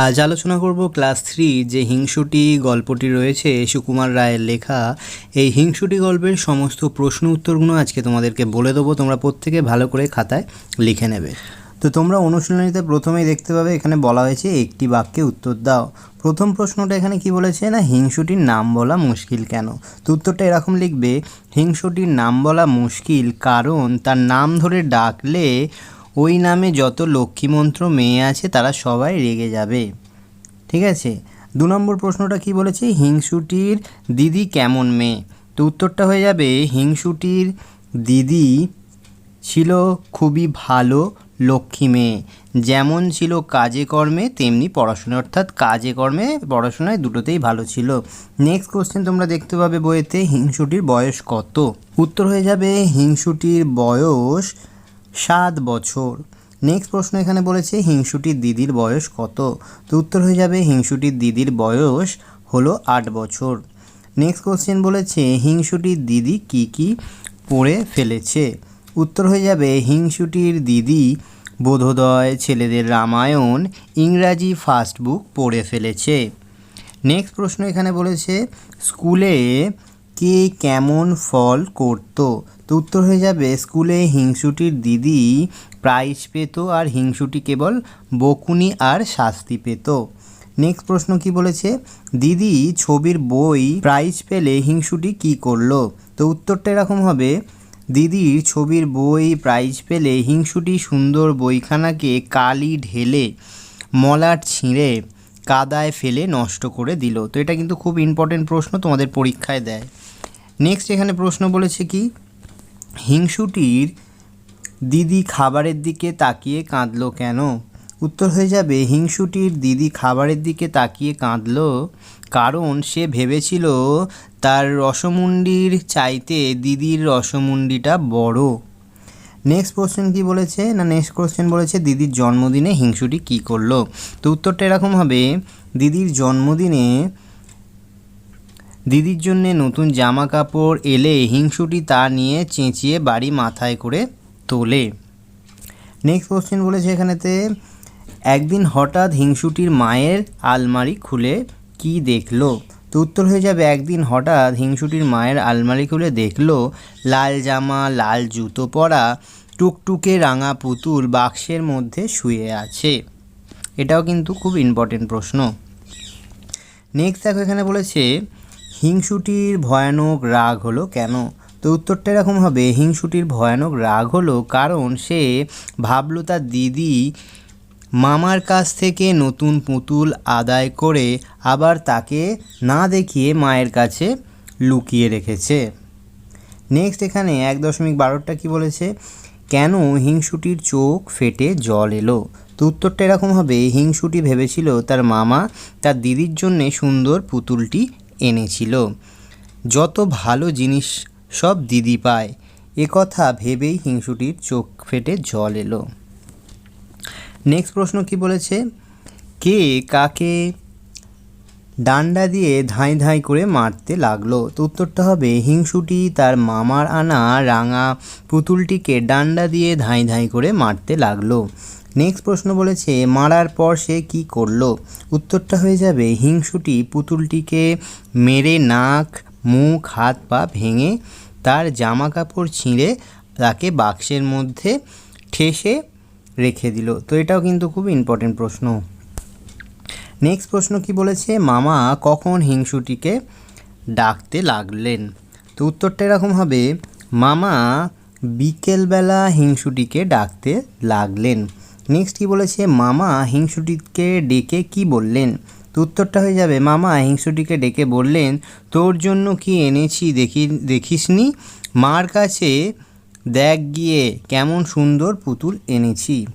আজ আলোচনা করব ক্লাস থ্রি যে হিংসুটি গল্পটি রয়েছে সুকুমার রায়ের লেখা। এই হিংসুটি গল্পের সমস্ত প্রশ্ন উত্তরগুলো আজকে তোমাদেরকে বলে দেবো, তোমরা প্রত্যেকে ভালো করে খাতায় লিখে নেবে। তো তোমরা অনুশীলনীতে প্রথমেই দেখতে পাবে, এখানে বলা হয়েছে একটি বাক্যে উত্তর দাও। প্রথম প্রশ্নটা এখানে কি বলেছে? না, হিংসুটির নাম বলা মুশকিল কেন? তো উত্তরটা এরকম লিখবে, হিংসুটির নাম বলা মুশকিল কারণ তার নাম ধরে ডাকলে ওই নামে যত লক্ষ্মীমন্ত্র মেয়ে আছে, তারা সবাই রেগে যাবে। ঠিক আছে? দু নম্বর প্রশ্নটা কি বলেছে? হিংসুটির দিদি কেমন মেয়ে? তো উত্তরটা হয়ে যাবে, হিংসুটির দিদি ছিল খুবই ভালো লক্ষ্মী মেয়ে। যেমন ছিল কাজে কর্মে, তেমনি পড়াশোনা অর্থাৎ কাজে কর্মে, পড়াশোনায় দুটোতেই ভালো ছিল। নেক্সট কোশ্চেন তোমরা দেখতে পাবে বইয়েতে হিংসুটির বয়স কত? উত্তর হয়ে যাবে, হিংসুটির বয়স সাত বছর। নেক্সট প্রশ্ন এখানে বলেছে হিংসুটির দিদির বয়স কত? তো উত্তর হয়ে যাবে হিংসুটির দিদির বয়স হলো আট বছর। নেক্সট কোশ্চেন বলেছে হিংসুটির দিদি কি কি পড়ে ফেলেছে? উত্তর হয়ে যাবে, হিংসুটির দিদি বোধোদয় ছেলেদের রামায়ণ, ইংরাজি ফার্স্ট বুক পড়ে ফেলেছে। নেক্সট প্রশ্ন এখানে বলেছে, স্কুলে কে কেমন ফল করতো? তো উত্তর হয়ে যাবে, স্কুলে হিংসুটির দিদি প্রাইজ পেত আর হিংসুটি কেবল বকুনি আর শাস্তি পেত। নেক্সট প্রশ্ন কি বলেছে? দিদি ছবির বই প্রাইজ পেলে হিংসুটি কি করল? তো উত্তরটা এরকম হবে, দিদির ছবির বই প্রাইজ পেলে হিংসুটি সুন্দর বইখানাকে কালি ঢেলে মলাট ছিঁড়ে কাদায় ফেলে নষ্ট করে দিল। তো এটা কিন্তু খুব ইম্পর্টেন্ট প্রশ্ন তোমাদের পরীক্ষায় দেয়। নেক্সট এখানে প্রশ্ন বলেছে কি? হিংসুটির দিদি খাবারের দিকে তাকিয়ে কাঁদলো কেন? উত্তর হয়ে যাবে, হিংসুটির দিদি খাবারের দিকে তাকিয়ে কাঁদলো কারণ সে ভেবেছিল তার রসমুন্ডির চাইতে দিদির রসমুন্ডিটা বড়। নেক্সট কোশ্চেন কি বলেছে? না নেক্সট কোশ্চেন বলেছে দিদির জন্মদিনে হিংসুটি কি করল? তো উত্তরটা এরকম হবে, দিদির জন্মদিনে দিদির জন্যে নতুন জামা কাপড় এলে হিংসুটি তা নিয়ে চেঁচিয়ে বাড়ি মাথায় করে তোলে। নেক্সট কোশ্চেন বলেছে এখানেতে, একদিন হঠাৎ হিংসুটির মায়ের আলমারি খুলে কি দেখল? তো উত্তর হয়ে যাবে, একদিন হঠাৎ হিংসুটির মায়ের আলমারি খুলে দেখল লাল জামা, লাল জুতো পরা, টুকটুকে রাঙা পুতুল বাক্সের মধ্যে শুয়ে আছে। এটাও কিন্তু খুব ইম্পর্টেন্ট প্রশ্ন। নেক্সট দেখো এখানে বলেছে হিংসুটির ভয়ানক রাগ হলো কেন? তো উত্তরটা এরকম হবে, হিংসুটির ভয়ানক রাগ হলো কারণ সে ভাবলো তার দিদি মামার কাছ থেকে নতুন পুতুল আদায় করে আবার তাকে না দেখিয়ে মায়ের কাছে লুকিয়ে রেখেছে। নেক্সট এখানে এক দশমিক বারোটা কী বলেছে? কেন হিংসুটির চোখ ফেটে জল এলো? তো উত্তরটা এরকম হবে, হিংসুটি ভেবেছিল তার মামা তার দিদির জন্যে সুন্দর পুতুলটি এনেছিল। যত ভালো জিনিস সব দিদি পায়, এ কথা ভেবেই হিংসুটির চোখ ফেটে জল এলো। নেক্সট প্রশ্ন কি বলেছে? কে কাকে ডান্ডা দিয়ে ধাঁই ধাঁই করে মারতে লাগল? তো উত্তরটা হবে হিংসুটি, তার মামার আনা রাঙা পুতুলটিকে ডান্ডা দিয়ে ধাঁই ধাঁই করে মারতে লাগল। নেক্সট প্রশ্ন বলেছে, মারার পর সে কি করল? উত্তরটা হয়ে যাবে, হিংসুটি পুতুলটিকে মেরে নাক, মুখ, হাত, পা ভেঙে তার জামা কাপড় ছিঁড়ে তাকে বাক্সের মধ্যে ঠেসে রেখে দিল। তো এটাও কিন্তু খুব ইম্পর্টেন্ট প্রশ্ন। নেক্সট প্রশ্ন কি বলেছে, মামা কখন হিংসুটিকে ডাকতে লাগলেন? তো উত্তরটা এরকম হবে, মামা বিকেলবেলা হিংসুটিকে ডাকতে লাগলেন। নেক্সট কি বলেছে? মামা হিংসুটিকে ডেকে কি বললেন? তো উত্তরটা হয়ে যাবে, মামা হিংসুটিকে ডেকে বললেন, তোর জন্য কি এনেছি দেখি, দেখিসনি? মার কাছে দেখ গিয়ে কেমন সুন্দর পুতুল এনেছি।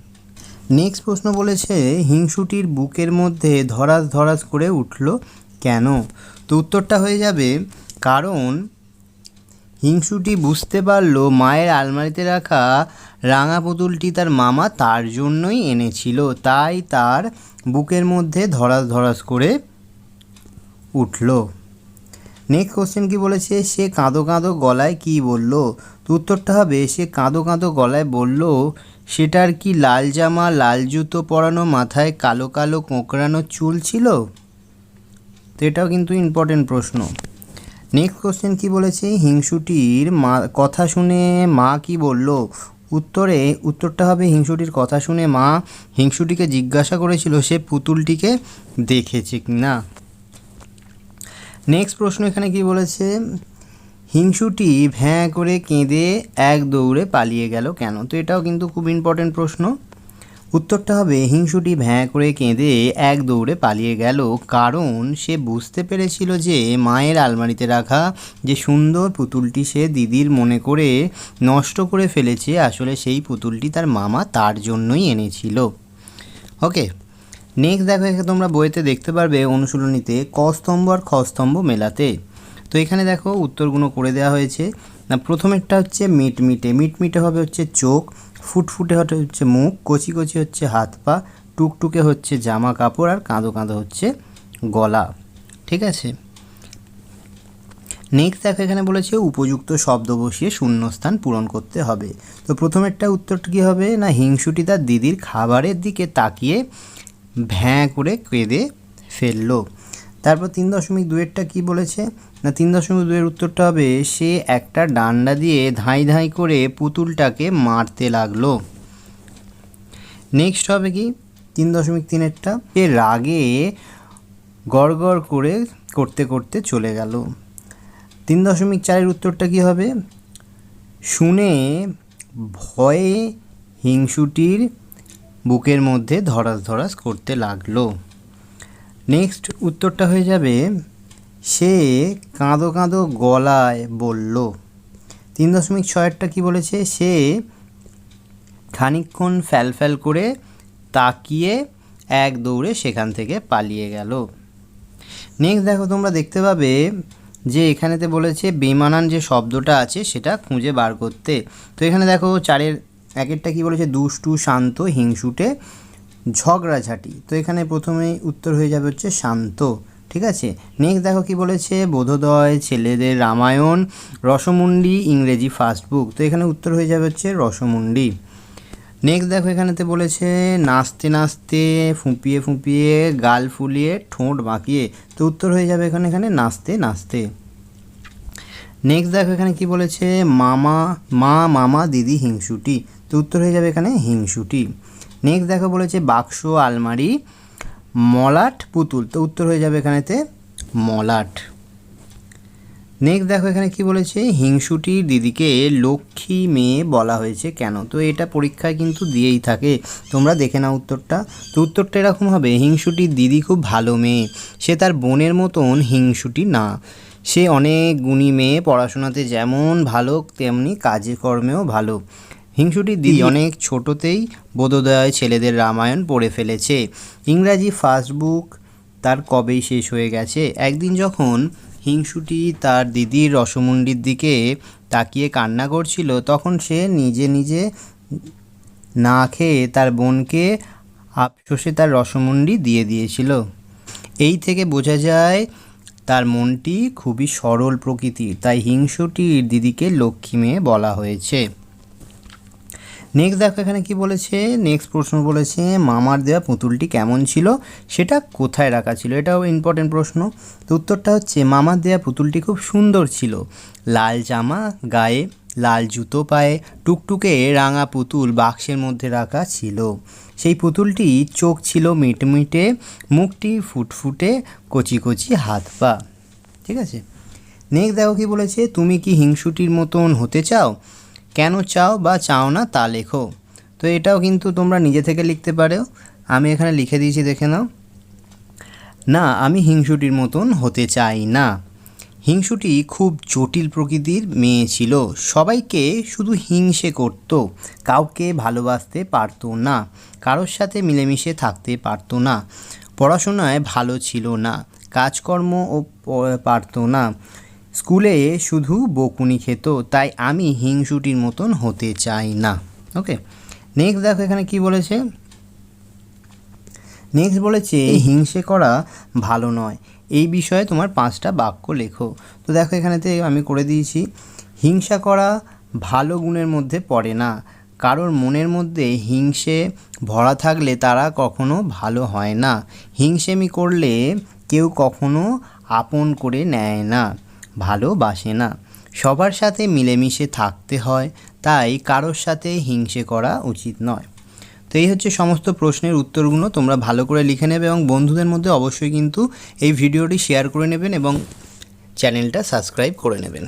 নেক্সট প্রশ্ন বলেছে, হিংসুটির বুকের মধ্যে ধরাস ধরাস করে উঠল কেন? তো উত্তরটা হয়ে যাবে, কারণ হিংসুটি বুঝতে পারল মায়ের আলমারিতে রাখা রাঙা পুতুলটি তার মামা তার জন্যই এনেছিল। তাই তার বুকের মধ্যে ধরাস ধরাস করে উঠল। নেক্সট কোশ্চেন কি বলেছে? সে কাঁদো কাঁদো গলায় কি বলল? তো উত্তরটা হবে, সে কাঁদো কাঁদো গলায় বলল, সেটার কি লাল জামা, লাল জুতো পরানো, মাথায় কালো কালো কোঁকড়ানো চুল ছিল? তো এটাও কিন্তু ইম্পর্টেন্ট প্রশ্ন। নেক্সট কোশ্চেন কি বলেছে? হিংসুটির মা, কথা শুনে মা কি বলল? উত্তরে, উত্তরটা হবে হিংসুটির কথা শুনে মা হিংসুটিকে জিজ্ঞাসা করেছিল, সে পুতুলটিকে দেখেছে কি না? নেক্সট প্রশ্ন এখানে কি বলেছে? হিংসুটি ভ্যাঁ করে কেঁদে এক দৌড়ে পালিয়ে গেল কেন? তো এটাও কিন্তু খুব ইম্পর্টেন্ট প্রশ্ন। উত্তরটা হবে, হিংসুটি ভ্যাঁ করে কেঁদে এক দৌড়ে পালিয়ে গেল। কারণ সে বুঝতে পেরেছিল যে মায়ের আলমারিতে রাখা যে সুন্দর পুতুলটি সে দিদির মনে করে নষ্ট করে ফেলেছে, আসলে সেই পুতুলটি তার মামা তার জন্যই এনেছিল। ওকে নেক্সট দেখো, এখানে তোমরা বইতে দেখতে পারবে অনুশীলনীতে ক স্তম্ভ আর খ স্তম্ভ মেলাতে। তো এখানে দেখো উত্তরগুলো করে দেওয়া হয়েছে। না, প্রথমেরটা হচ্ছে মিটমিটে। মিটমিটে হবে হচ্ছে চোখ ফুটফুটে হচ্ছে মুখ, কচি কচি হচ্ছে হাত পা, টুকটুকে হচ্ছে জামা কাপড় আর কাঁদো কাঁদো হচ্ছে গলা। ঠিক আছে? নেক্সট দেখো এখানে বলেছে উপযুক্ত শব্দ বসিয়ে শূন্যস্থান পূরণ করতে হবে। তো প্রথমেরটা উত্তরটা কী হবে? না, হিংসুটি তার দিদির খাবারের দিকে তাকিয়ে ভ্যাঁ করে কেঁদে ফেলল। তারপর তিন দশমিক দুয়েরটা কী বলেছে? না, তিন দশমিক দুয়ের উত্তরটা হবে, সে একটা ডান্ডা দিয়ে ধাই ধাই করে পুতুলটাকে মারতে লাগল। নেক্সট হবে কি? তিন দশমিক তিনেরটা, সে রাগে গড়গড় করে করতে করতে চলে গেল। তিন দশমিক চারের উত্তরটা কী হবে? শুনে ভয়ে হিংসুটির বুকের মধ্যে ধরাস ধরাস করতে লাগল। নেক্সট উত্তরটা হয়ে যাবে, সে কাঁদো কাঁদো গলায় বলল। তিন দশমিক ছয়েরটা কী বলেছে? সে খানিকক্ষণ ফ্যাল ফ্যাল করে তাকিয়ে এক দৌড়ে সেখান থেকে পালিয়ে গেল। নেক্সট দেখো, তোমরা দেখতে পাবে যে এখানেতে বলেছে বেমানান যে শব্দটা আছে সেটা খুঁজে বার করতে। তো এখানে দেখো, চারের একেরটা কি বলেছে? দুষ্টু, শান্ত, হিংসুটে। ঝগড়াঝাটি। তো এখানে প্রথমেই উত্তর হয়ে যাবে হচ্ছে শান্ত, ঠিক আছে? নেক্সট দেখো কি বলেছে? বোধোদয় ছেলেদের রামায়ণ, রসমুন্ডি, ইংরেজি ফার্স্ট বুক তো এখানে উত্তর হয়ে যাবে হচ্ছে রসমুন্ডি। নেক্সট দেখো এখানেতে বলেছে, নাচতে নাচতে ফুঁপিয়ে ফুঁপিয়ে গাল ফুলিয়ে ঠোঁট বাঁকিয়ে। তো উত্তর হয়ে যাবে এখানে এখানে নাচতে নাচতে। নেক্সট দেখো এখানে কি বলেছে? মামা, মা, মামা, দিদি হিংসুটি। তো উত্তর হয়ে যাবে এখানে হিংসুটি। নেক্সট দেখো বলেছে বাক্স, আলমারি, মলাট, পুতুল। তো উত্তর হয়ে যাবে এখানেতে মলাট। নেক্সট দেখো এখানে কি বলেছে? হিংসুটির দিদিকে লক্ষ্মী মেয়ে বলা হয়েছে কেন? তো এটা পরীক্ষায় কিন্তু দিয়েই থাকে। তোমরা দেখে নাও উত্তরটা। তো উত্তরটা এরকম হবে হিংসুটির দিদি খুব ভালো মেয়ে। সে তার বোনের মতন হিংসুটি না। সে অনেক গুণী মেয়ে, পড়াশোনাতে যেমন ভালো, তেমনি কাজে কর্মেও ভালো। হিংসুটির দিদি অনেক ছোটতেই বোধোদয় ছেলেদের রামায়ণ পড়ে ফেলেছে। ইংরাজি ফার্স্ট বুক তার কবেই শেষ হয়ে গেছে? একদিন যখন হিংসুটি তার দিদির রসমুন্ডির দিকে তাকিয়ে কান্না করছিল তখন সে নিজে নিজে না খেয়ে তার বোনকে আফসোসে তার রসমুন্ডি দিয়ে দিয়েছিল। এই থেকে বোঝা যায় তার মনটি খুবই সরল প্রকৃতির তাই হিংসুটির দিদিকে লক্ষ্মী মেয়ে বলা হয়েছে। নেক্সট দেখো এখানে কি বলেছে? নেক্সট প্রশ্ন বলেছে, মামার দেওয়া পুতুলটি কেমন ছিল? সেটা কোথায় রাখা ছিল? এটাও ইম্পর্টেন্ট প্রশ্ন। তো উত্তরটা হচ্ছে, মামার দেওয়া পুতুলটি খুব সুন্দর ছিল। লাল জামা, গায়ে লাল জুতো পায়ে টুকটুকে রাঙা পুতুল বাক্সের মধ্যে রাখা ছিল। সেই পুতুলটি চোখ ছিল মিটমিটে, মুখটি ফুটফুটে, কচি কচি হাত পা। ঠিক আছে? নেক্সট দেখো কি বলেছে, তুমি কি হিংসুটির মতন হতে চাও? কেন চাও বা চাও না তা লেখো। তো এটাও কিন্তু তোমরা নিজে থেকে লিখতে পারো। আমি এখানে লিখে দিয়েছি, দেখে নাও। না, আমি হিংসুটির মতন হতে চাই না। হিংসুটি খুব জটিল প্রকৃতির মেয়ে ছিল। সবাইকে শুধু হিংসে করত, কাউকে ভালোবাসতে পারতো না, কারোর সাথে মিলেমিশে থাকতে পারতো না, পড়াশোনায় ভালো ছিল না, কাজকর্ম ও পারতো না। স্কুলে শুধু বকুনি খেত, তাই আমি হিংসুটির মতন হতে চাই না। ওকে নেক্সট দেখো এখানে কি বলেছে? নেক্সট বলেছে, হিংসে করা ভালো নয়। এই বিষয়ে তোমার পাঁচটা বাক্য লেখো। তো দেখো এখানেতে আমি করে দিয়েছি, হিংসা করা ভালো গুণের মধ্যে পড়ে না। কারোর মনের মধ্যে হিংসে ভরা থাকলে তারা কখনো ভালো হয় না। হিংসেমি করলে কেউ কখনো আপন করে নেয় না। ভালোবাসে না। সবার সাথে মিলেমিশে থাকতে হয়, তাই কারোর সাথে হিংসে করা উচিত নয়। তো এই হচ্ছে সমস্ত প্রশ্নের উত্তরগুলো, তোমরা ভালো করে লিখে নেবে এবং বন্ধুদের মধ্যে অবশ্যই কিন্তু এই ভিডিওটি শেয়ার করে নেবেন এবং চ্যানেলটা সাবস্ক্রাইব করে নেবেন।